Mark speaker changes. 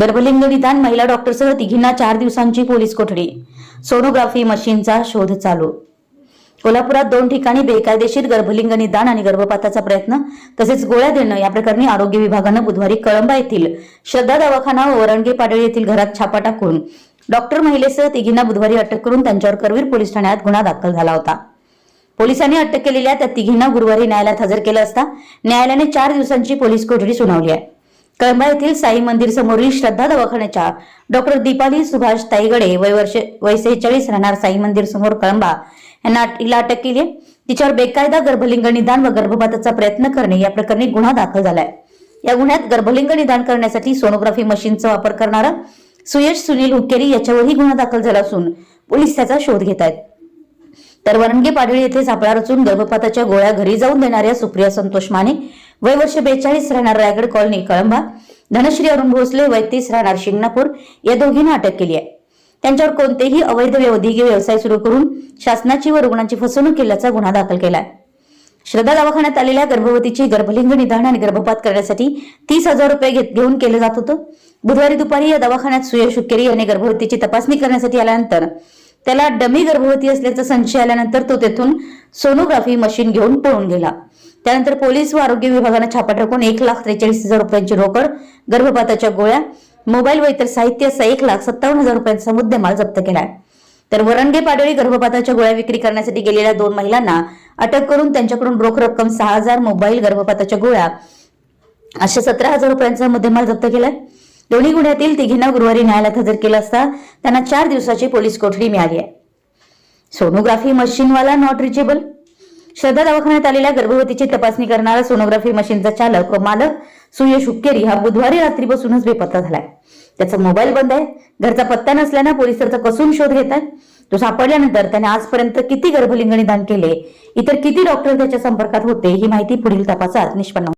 Speaker 1: गर्भलिंग निदान महिला डॉक्टरसह तिघींना चार दिवसांची पोलीस कोठडी. सोनोग्राफी मशीनचा शोध चालू. कोल्हापुरात दोन ठिकाणी बेकायदेशीर गर्भलिंग निदान आणि गर्भपाताचा प्रयत्न तसेच गोळ्या देणं या प्रकरणी आरोग्य विभागानं बुधवारी कळंबा येथील श्रद्धा दवाखाना व वरणगे पाडळी येथील घरात छापा टाकून डॉक्टर महिलेसह तिघींना बुधवारी अटक करून त्यांच्यावर करवीर पोलीस ठाण्यात गुन्हा दाखल झाला होता. पोलिसांनी अटक केलेल्या त्या तिघींना गुरुवारी न्यायालयात हजर केलं असता न्यायालयाने चार दिवसांची पोलीस कोठडी सुनावली आहे. कळंबा येथील साई मंदिर समोरील श्रद्धा दवाखान्याच्या डॉक्टर दीपाली सुभाष ताईगडे वय वर्ष वय सेहेचाळीस राहणार साई मंदिर समोर कळंबा. यांना हिला अटक केली तिच्यावर बेकायदा गर्भलिंग निदान व गर्भपाताचा प्रयत्न करणे या प्रकरणी गुन्हा दाखल झालाय. या गुन्ह्यात गर्भलिंग निदान करण्यासाठी सोनोग्राफी मशीनचा वापर करणारा सुयश सुनील हुक्केरी याच्यावरही गुन्हा दाखल झाला असून पोलीस त्याचा शोध घेत आहेत. तर वरणगे पाडळी येथे सापळा रचून गर्भपाताच्या गोळ्या घरी जाऊन देणाऱ्या सुप्रिया संतोष माने वय वर्ष बेचाळीस राहणार रायगड कॉलनी कळंबा. धनश्री अरुण भोसले वय तीस राहणार शिंगणापूर. या दोघींना अटक केली आहे. त्यांच्यावर कोणतेही अवैध वैद्यकीय व्यवसाय सुरू करून शासनाची व रुग्णांची फसवणूक केल्याचा गुन्हा दाखल केला आहे श्रद्धा दवाखान्यात आलेल्या गर्भवतीची गर्भलिंग निदान आणि गर्भपात करण्यासाठी तीस हजार रुपये घेऊन केलं जात होतं. बुधवारी दुपारी या दवाखान्यात सुयश हुक्केरी यांनी गर्भवतीची तपासणी करण्यासाठी आल्यानंतर त्याला डमी गर्भवती असल्याचा संशय आल्यानंतर तो तेथून सोनोग्राफी मशीन घेऊन पळून गेला. त्यानंतर पोलीस व आरोग्य विभागानं छापा टाकून एक लाख त्रेचाळीस हजार रुपयांची रोकड गर्भपाताच्या गोळ्या मोबाईल व इतर साहित्य असा एक लाख सत्तावन्न हजार रुपयांचा मुद्देमाल जप्त केलाय. तर वरणगे पाडळी गर्भपाताच्या गोळ्या विक्री करण्यासाठी गेलेल्या दोन महिलांना अटक करून त्यांच्याकडून रोख रक्कम सहा हजार मोबाईल गर्भपाताच्या गोळ्या अशा सतरा हजार रुपयांचा मुद्देमाल जप्त केलाय. दोन्ही गुन्ह्यातील तिघींना गुरुवारी न्यायालयात हजर केलं असता त्यांना चार दिवसाची पोलीस कोठडी मिळाली आहे. सोनोग्राफी मशीनवाला नॉट रिचेबल श्रद्धा दवाखान्यात आलेल्या गर्भवतीची तपासणी करणारा सोनोग्राफी मशीनचा चालक व मालक सुयश हुक्केरी हा बुधवारी रात्रीपासूनच बेपत्ता झालाय. त्याचा मोबाईल बंद आहे. घरचा पत्ता नसल्यानं पोलीस त्याचा कसून शोध घेत आहेत. तो सापडल्यानंतर त्याने आजपर्यंत किती गर्भलिंग निदान केले? इतर किती डॉक्टर त्याच्या संपर्कात होते? ही माहिती पुढील तपासात निष्पन्न